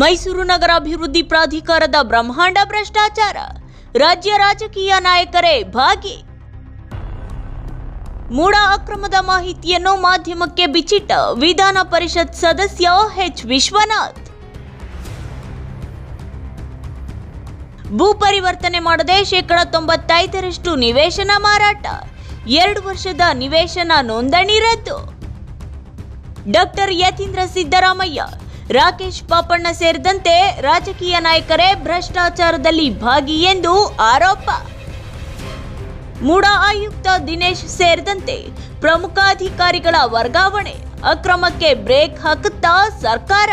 ಮೈಸೂರು ನಗರಾಭಿವೃದ್ಧಿ ಪ್ರಾಧಿಕಾರದ ಬ್ರಹ್ಮಾಂಡ ಭ್ರಷ್ಟಾಚಾರ. ರಾಜ್ಯ ರಾಜಕೀಯ ನಾಯಕರೇ ಭಾಗಿ. ಮೂಡ ಅಕ್ರಮದ ಮಾಹಿತಿಯನ್ನು ಮಾಧ್ಯಮಕ್ಕೆ ಬಿಚ್ಚಿಟ್ಟ ವಿಧಾನ ಪರಿಷತ್ ಸದಸ್ಯ ಎಚ್. ವಿಶ್ವನಾಥ್. ಭೂ ಪರಿವರ್ತನೆ ಮಾಡದೆ ಶೇಕಡ ತೊಂಬತ್ತೈದರಷ್ಟು ನಿವೇಶನ ಮಾರಾಟ. ಎರಡು ವರ್ಷದ ನಿವೇಶನ ನೋಂದಣಿ ರದ್ದು. ಡಾಕ್ಟರ್ ಯತೀಂದ್ರ ಸಿದ್ದರಾಮಯ್ಯ ರಾಕೇಶ್ ಪಾಪಣ್ಣ ಸೇರಿದಂತೆ ರಾಜಕೀಯ ನಾಯಕರೇ ಭ್ರಷ್ಟಾಚಾರದಲ್ಲಿ ಭಾಗಿ ಎಂದು ಆರೋಪ. ಮೂಡಾ ಆಯುಕ್ತ ದಿನೇಶ್ ಸೇರಿದಂತೆ ಪ್ರಮುಖ ಅಧಿಕಾರಿಗಳ ವರ್ಗಾವಣೆ ಅಕ್ರಮಕ್ಕೆ ಬ್ರೇಕ್ ಹಾಕುತ್ತಾ ಸರ್ಕಾರ.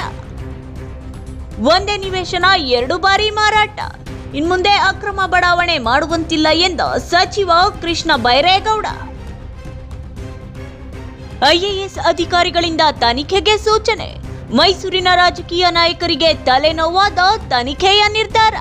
ಒಂದೇ ನಿವೇಶನ, ಎರಡು ಬಾರಿ ಮಾರಾಟ. ಇನ್ಮುಂದೆ ಅಕ್ರಮ ಬಡಾವಣೆ ಮಾಡುವಂತಿಲ್ಲ ಎಂದ ಸಚಿವ ಕೃಷ್ಣ ಬೈರೇಗೌಡ. ಐಎಎಸ್ ಅಧಿಕಾರಿಗಳಿಂದ ತನಿಖೆಗೆ ಸೂಚನೆ. ಮೈಸೂರಿನ ರಾಜಕೀಯ ನಾಯಕರಿಗೆ ತಲೆನೋವಾದ ತನಿಖೆಯ ನಿರ್ಧಾರ.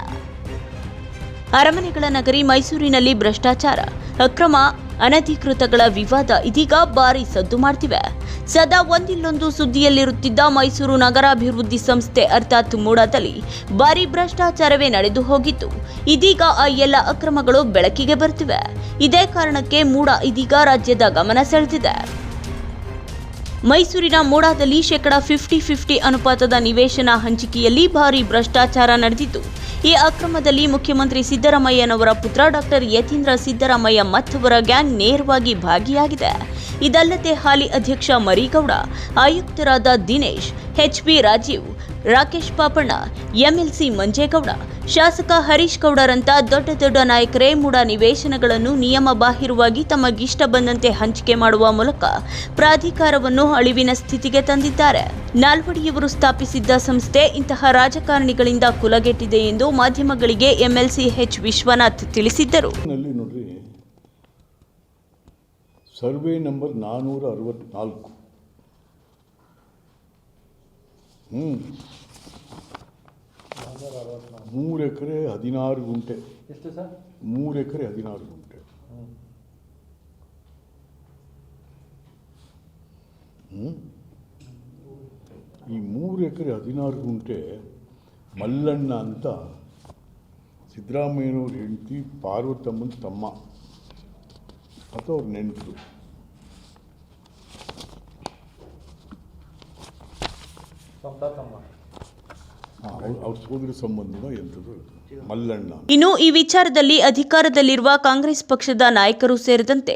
ಅರಮನೆಗಳ ನಗರಿ ಮೈಸೂರಿನಲ್ಲಿ ಭ್ರಷ್ಟಾಚಾರ, ಅಕ್ರಮ, ಅನಧಿಕೃತಗಳ ವಿವಾದ ಇದೀಗ ಭಾರಿ ಸದ್ದು ಮಾಡ್ತಿವೆ. ಸದಾ ಒಂದಿಲ್ಲೊಂದು ಸುದ್ದಿಯಲ್ಲಿರುತ್ತಿದ್ದ ಮೈಸೂರು ನಗರಾಭಿವೃದ್ಧಿ ಸಂಸ್ಥೆ ಅರ್ಥಾತ್ ಮೂಡಾದಲ್ಲಿ ಭಾರಿ ಭ್ರಷ್ಟಾಚಾರವೇ ನಡೆದು ಹೋಗಿತ್ತು. ಇದೀಗ ಆ ಎಲ್ಲ ಅಕ್ರಮಗಳು ಬೆಳಕಿಗೆ ಬರುತ್ತಿವೆ ಇದೇ ಕಾರಣಕ್ಕೆ ಮೂಡ ಇದೀಗ ರಾಜ್ಯದ ಗಮನ ಸೆಳೆದಿದೆ. ಮೈಸೂರಿನ ಮೋಡಾದಲ್ಲಿ ಶೇಕಡ ಫಿಫ್ಟಿ ಫಿಫ್ಟಿ ಅನುಪಾತದ ನಿವೇಶನ ಹಂಚಿಕೆಯಲ್ಲಿ ಭಾರಿ ಭ್ರಷ್ಟಾಚಾರ ನಡೆದಿತ್ತು. ಈ ಅಕ್ರಮದಲ್ಲಿ ಮುಖ್ಯಮಂತ್ರಿ ಸಿದ್ದರಾಮಯ್ಯನವರ ಪುತ್ರ ಡಾಕ್ಟರ್ ಯತೀಂದ್ರ ಸಿದ್ದರಾಮಯ್ಯ ಮತ್ತವರ ಗ್ಯಾಂಗ್ ನೇರವಾಗಿ ಭಾಗಿಯಾಗಿದೆ. ಇದಲ್ಲದೆ ಹಾಲಿ ಅಧ್ಯಕ್ಷ ಮರಿಗೌಡ, ಆಯುಕ್ತರಾದ ದಿನೇಶ್ ಎಚ್ಪಿ ರಾಜೀವ್ ರಾಕೇಶ್ ಪಾಪಣ್ಣ, ಎಂಎಲ್ಸಿ ಮಂಜೇಗೌಡ, ಶಾಸಕ ಹರೀಶ್ ಗೌಡರಂತ ದೊಡ್ಡ ದೊಡ್ಡ ನಾಯಕರೇ ಮೂಡ ನಿವೇಶನಗಳನ್ನು ನಿಯಮ ಬಾಹಿರವಾಗಿ ತಮಗಿಷ್ಟ ಬಂದಂತೆ ಹಂಚಿಕೆ ಮಾಡುವ ಮೂಲಕ ಪ್ರಾಧಿಕಾರವನ್ನು ಅಳಿವಿನ ಸ್ಥಿತಿಗೆ ತಂದಿದ್ದಾರೆ. ನಾಲ್ವಡಿಯವರು ಸ್ಥಾಪಿಸಿದ್ದ ಸಂಸ್ಥೆ ಇಂತಹ ರಾಜಕಾರಣಿಗಳಿಂದ ಕುಲಗೆಟ್ಟಿದೆ ಎಂದು ಮಾಧ್ಯಮಗಳಿಗೆ ಎಂಎಲ್ಸಿ ಎಚ್ ವಿಶ್ವನಾಥ್ ತಿಳಿಸಿದ್ದರು. ಸರ್ವೆ ನಂಬರ್ ನಾನ್ನೂರ ಅರವತ್ನಾಲ್ಕು. ಹ್ಞೂ ಮೂರು ಎಕರೆ ಹದಿನಾರು ಗುಂಟೆ. ಎಷ್ಟು ಸರ್? ಮೂರು ಎಕರೆ ಹದಿನಾರು ಗುಂಟೆ. ಈ ಮೂರು ಎಕರೆ ಹದಿನಾರು ಗುಂಟೆ ಮಲ್ಲಣ್ಣ ಅಂತ ಸಿದ್ದರಾಮಯ್ಯನವ್ರ ಹೆಂಡತಿ ಪಾರ್ವತಮ್ಮನ ತಮ್ಮ. ಅಥವಾ ಅವ್ರ ನೆಂಟರು ತಮ್ಮ. ಸೋದರ ಸಂಬಂಧದ ಎಂಥದ್ದು ಇನ್ನು ಈ ವಿಚಾರದಲ್ಲಿ ಅಧಿಕಾರದಲ್ಲಿರುವ ಕಾಂಗ್ರೆಸ್ ಪಕ್ಷದ ನಾಯಕರು ಸೇರಿದಂತೆ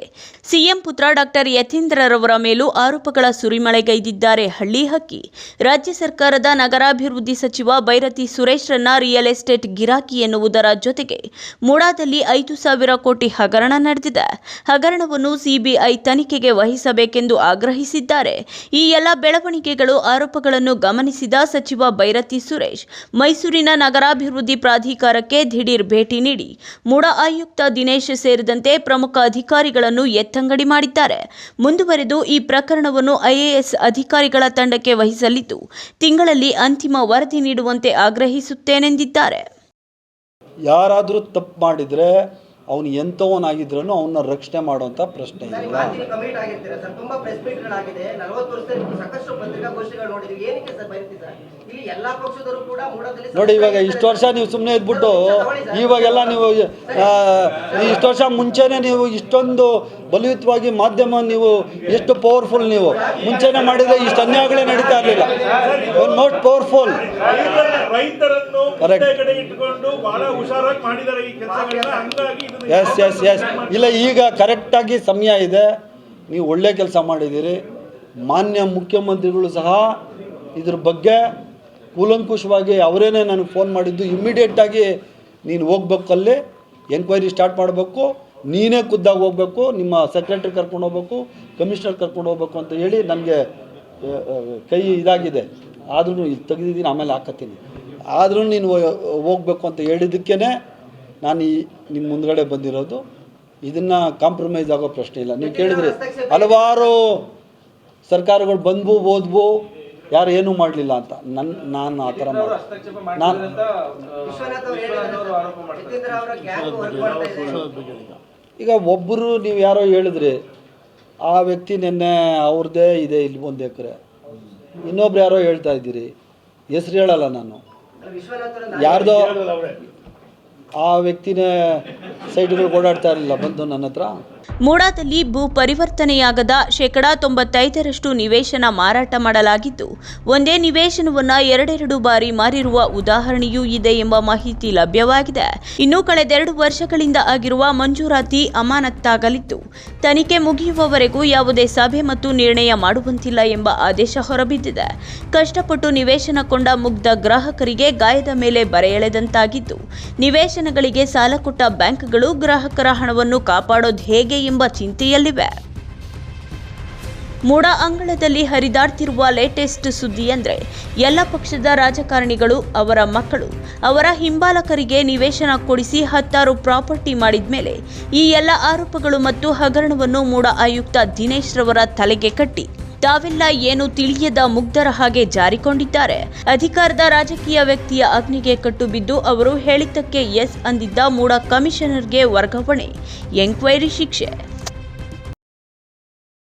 ಸಿಎಂ ಪುತ್ರ ಡಾಕ್ಟರ್ ಯತೀಂದ್ರರವರ ಮೇಲೂ ಆರೋಪಗಳ ಸುರಿಮಳೆಗೈದಿದ್ದಾರೆ. ಹಳ್ಳಿ ಹಕ್ಕಿ. ರಾಜ್ಯ ಸರ್ಕಾರದ ನಗರಾಭಿವೃದ್ಧಿ ಸಚಿವ ಬೈರತಿ ಸುರೇಶ್ರನ್ನ ರಿಯಲ್ ಎಸ್ಟೇಟ್ ಗಿರಾಕಿ ಎನ್ನುವುದರ ಜೊತೆಗೆ ಮೂಡಾದಲ್ಲಿ ಐದು ಸಾವಿರ ಕೋಟಿ ಹಗರಣ ನಡೆದಿದೆ. ಹಗರಣವನ್ನು ಸಿಬಿಐ ತನಿಖೆಗೆ ವಹಿಸಬೇಕೆಂದು ಆಗ್ರಹಿಸಿದ್ದಾರೆ. ಈ ಎಲ್ಲ ಬೆಳವಣಿಗೆಗಳು ಆರೋಪಗಳನ್ನು ಗಮನಿಸಿದ ಸಚಿವ ಬೈರತಿ ಸುರೇಶ್, ಮೈಸೂರಿನ ನಗರಾಭಿವೃದ್ಧಿ ಪ್ರಾಧಿಕಾರಕ್ಕೆ ದಿಢೀರ್ ಭೇಟಿ ನೀಡಿ ಮೂಡ ಆಯುಕ್ತ ದಿನೇಶ್ ಸೇರಿದಂತೆ ಪ್ರಮುಖ ಅಧಿಕಾರಿಗಳನ್ನು ಎತ್ತಂಗಡಿ ಮಾಡಿದ್ದಾರೆ. ಮುಂದುವರೆದು ಈ ಪ್ರಕರಣವನ್ನು ಐಎಎಸ್ ಅಧಿಕಾರಿಗಳ ತಂಡಕ್ಕೆ ವಹಿಸಲಿದ್ದು, ತಿಂಗಳಲ್ಲಿ ಅಂತಿಮ ವರದಿ ನೀಡುವಂತೆ ಆಗ್ರಹಿಸುತ್ತೇನೆಂದಿದ್ದಾರೆ. ಯಾರಾದರೂ ತಪ್ಪು ಮಾಡಿದರೆ ಅವನು ಎಂಥವನಾಗಿದ್ರೂ ಅವನ್ನ ರಕ್ಷಣೆ ಮಾಡುವಂಥ ಪ್ರಶ್ನೆ ಇಲ್ಲ. ಮಾತಿಗೆ ಕಮಿಟ್ ಆಗಿರ್ತೀರಾ ಸರ್? ತುಂಬಾ ಪ್ರೆಸ್ ಮೀಟ್ಗಳಾಗಿದೆ ನಲವತ್ತು ವರ್ಷದಲ್ಲಿ ಸಾಕಷ್ಟು ಪತ್ರಿಕಾಗೋಷ್ಠಿಗಳು ನೋಡಿದ್ವಿ ಏನಕ್ಕೆ ಸರ್ ಬರೀತಿ ಇಲ್ಲಿ ಎಲ್ಲಾ ಪಕ್ಷದವರು ಕೂಡ ಮೂಡದಲ್ಲಿ ನೋಡಿ ಇವಾಗ ಇಷ್ಟು ವರ್ಷ ನೀವು ಸುಮ್ಮನೆ ಇದ್ಬಿಟ್ಟು ಇವಾಗೆಲ್ಲ ನೀವು ಇಷ್ಟು ವರ್ಷ ಮುಂಚೆನೆ ನೀವು ಇಷ್ಟೊಂದು ಬಲಿಯುತವಾಗಿ ಮಾಧ್ಯಮ ನೀವು ಎಷ್ಟು ಪವರ್ಫುಲ್ ನೀವು. ಮುಂಚೆನೆ ಮಾಡಿದರೆ ಇಷ್ಟು ಅನ್ಯಾಯಗಳೇ ನಡೀತಾ ಇರಲಿಲ್ಲ. ಮೋಸ್ಟ್ ಪವರ್ಫುಲ್ ರೈತರನ್ನು Correct. ಇಟ್ಕೊಂಡು ಬಹಳ ಹುಷಾರಾಗಿ ಮಾಡಿದ್ದಾರೆ ಈ ಕೆಲಸಗಳನ್ನ. ಹಂಗಾಗಿ ಎಸ್ ಎಸ್ ಎಸ್ ಇಲ್ಲ, ಈಗ ಕರೆಕ್ಟಾಗಿ ಸಮಯ ಇದೆ. ನೀವು ಒಳ್ಳೆ ಕೆಲಸ ಮಾಡಿದ್ದೀರಿ. ಮಾನ್ಯ ಮುಖ್ಯಮಂತ್ರಿಗಳು ಸಹ ಇದ್ರ ಬಗ್ಗೆ ಕೂಲಂಕುಷವಾಗಿ ಅವರೇನೆ ನನಗೆ ಫೋನ್ ಮಾಡಿದ್ದು. ಇಮ್ಮಿಡಿಯೇಟಾಗಿ ನೀನು ಹೋಗ್ಬೇಕು ಅಲ್ಲಿ ಎಂಕ್ವೈರಿ ಸ್ಟಾರ್ಟ್ ಮಾಡಬೇಕು. ನೀನೇ ಖುದ್ದಾಗಿ ಹೋಗ್ಬೇಕು. ನಿಮ್ಮ ಸೆಕ್ರೆಟ್ರಿ ಕರ್ಕೊಂಡು ಹೋಗ್ಬೇಕು ಕಮಿಷನರ್ ಕರ್ಕೊಂಡು ಹೋಗ್ಬೇಕು ಅಂತ ಹೇಳಿ ನನಗೆ ಕೈ ಇದಾಗಿದೆ. ಆದ್ರೂ ಇದು ತೆಗೆದಿದ್ದೀನಿ, ಆಮೇಲೆ ಹಾಕತ್ತೀನಿ. ಆದ್ರೂ ನೀನು ಹೋಗ್ಬೇಕು ಅಂತ ಹೇಳಿದ್ದಕ್ಕೇ ನಾನು ಈ ನಿಮ್ಮ ಮುಂದ್ಗಡೆ ಬಂದಿರೋದು ಇದನ್ನು ಕಾಂಪ್ರಮೈಸ್ ಆಗೋ ಪ್ರಶ್ನೆ ಇಲ್ಲ. ನೀವು ಕೇಳಿದ್ರೆ ಹಲವಾರು ಸರ್ಕಾರಗಳು ಬಂದ್ವು ಓದ್ವು ಯಾರು ಏನೂ ಮಾಡಲಿಲ್ಲ ಅಂತ. ನನ್ನ ನಾನು ಆ ಥರ ಮಾಡಿ ನಾನು ಈಗ ಒಬ್ಬರು ನೀವು ಯಾರೋ ಹೇಳಿದ್ರಿ ಆ ವ್ಯಕ್ತಿ ನಿನ್ನೆ ಅವ್ರದ್ದೇ ಇದೆ ಇಲ್ಲಿ ಒಂದು ಎಕರೆ. ಇನ್ನೊಬ್ರು ಯಾರೋ ಹೇಳ್ತಾ ಇದ್ದೀರಿ. ಹೆಸ್ರು ಹೇಳಲ್ಲ ನಾನು. ಯಾರ್ದೋ ಆ ವ್ಯಕ್ತಿನೇ ಸೈಟ್ಗಳು ಓಡಾಡ್ತಾ ಇರಲಿಲ್ಲ ಬಂದು ನನ್ನ ಹತ್ರ. ಮೂಡಾದಲ್ಲಿ ಭೂ ಪರಿವರ್ತನೆಯಾಗದ ಶೇಕಡಾ ತೊಂಬತ್ತೈದರಷ್ಟು ನಿವೇಶನ ಮಾರಾಟ ಮಾಡಲಾಗಿದ್ದು ಒಂದೇ ನಿವೇಶನವನ್ನು ಎರಡೆರಡು ಬಾರಿ ಮಾರಿರುವ ಉದಾಹರಣೆಯೂ ಇದೆ ಎಂಬ ಮಾಹಿತಿ ಲಭ್ಯವಾಗಿದೆ. ಇನ್ನು ಕಳೆದೆರಡು ವರ್ಷಗಳಿಂದ ಆಗಿರುವ ಮಂಜೂರಾತಿ ಅಮಾನತ್ತಾಗಲಿದ್ದು, ತನಿಖೆ ಮುಗಿಯುವವರೆಗೂ ಯಾವುದೇ ಸಭೆ ಮತ್ತು ನಿರ್ಣಯ ಮಾಡುವಂತಿಲ್ಲ ಎಂಬ ಆದೇಶ ಹೊರಬಿದ್ದಿದೆ. ಕಷ್ಟಪಟ್ಟು ನಿವೇಶನ ಕೊಂಡ ಮುಗ್ಧ ಗ್ರಾಹಕರಿಗೆ ಗಾಯದ ಮೇಲೆ ಬರೆ ಎಳೆದಂತಾಗಿದ್ದು ನಿವೇಶನಗಳಿಗೆ ಸಾಲ ಕೊಟ್ಟ ಬ್ಯಾಂಕ್ಗಳು ಗ್ರಾಹಕರ ಹಣವನ್ನು ಕಾಪಾಡೋದು ಹೇಗೆ ಎಂಬ ಚಿಂತೆಯಲ್ಲಿವೆ. ಮೂಡ ಅಂಗಳದಲ್ಲಿ ಹರಿದಾಡ್ತಿರುವ ಲೇಟೆಸ್ಟ್ ಸುದ್ದಿ ಅಂದ್ರೆ, ಎಲ್ಲ ಪಕ್ಷದ ರಾಜಕಾರಣಿಗಳು, ಅವರ ಮಕ್ಕಳು, ಅವರ ಹಿಂಬಾಲಕರಿಗೆ ನಿವೇಶನ ಕೊಡಿಸಿ ಹತ್ತಾರು ಪ್ರಾಪರ್ಟಿ ಮಾಡಿದ್ಮೇಲೆ ಈ ಎಲ್ಲ ಆರೋಪಗಳು ಮತ್ತು ಹಗರಣವನ್ನು ಮೂಡ ಆಯುಕ್ತ ದಿನೇಶ್ ರವರ ತಲೆಗೆ ಕಟ್ಟಿ ತಾವೆಲ್ಲ ಏನು ತಿಳಿಯದ ಮುಗ್ಧರ ಹಾಗೆ ಜಾರಿಕೊಂಡಿದ್ದಾರೆ. ಅಧಿಕಾರದ ರಾಜಕೀಯ ವ್ಯಕ್ತಿಯ ಅಗ್ನಿಗೆ ಕಟ್ಟು ಬಿದ್ದು ಅವರು ಹೇಳಿದ್ದಕ್ಕೆ ಎಸ್ ಅಂದಿದ್ದ ಮೂಡ ಕಮಿಷನರ್ಗೆ ವರ್ಗಾವಣೆ. ಎಂಕ್ವೈರಿ ಶಿಕ್ಷೆ.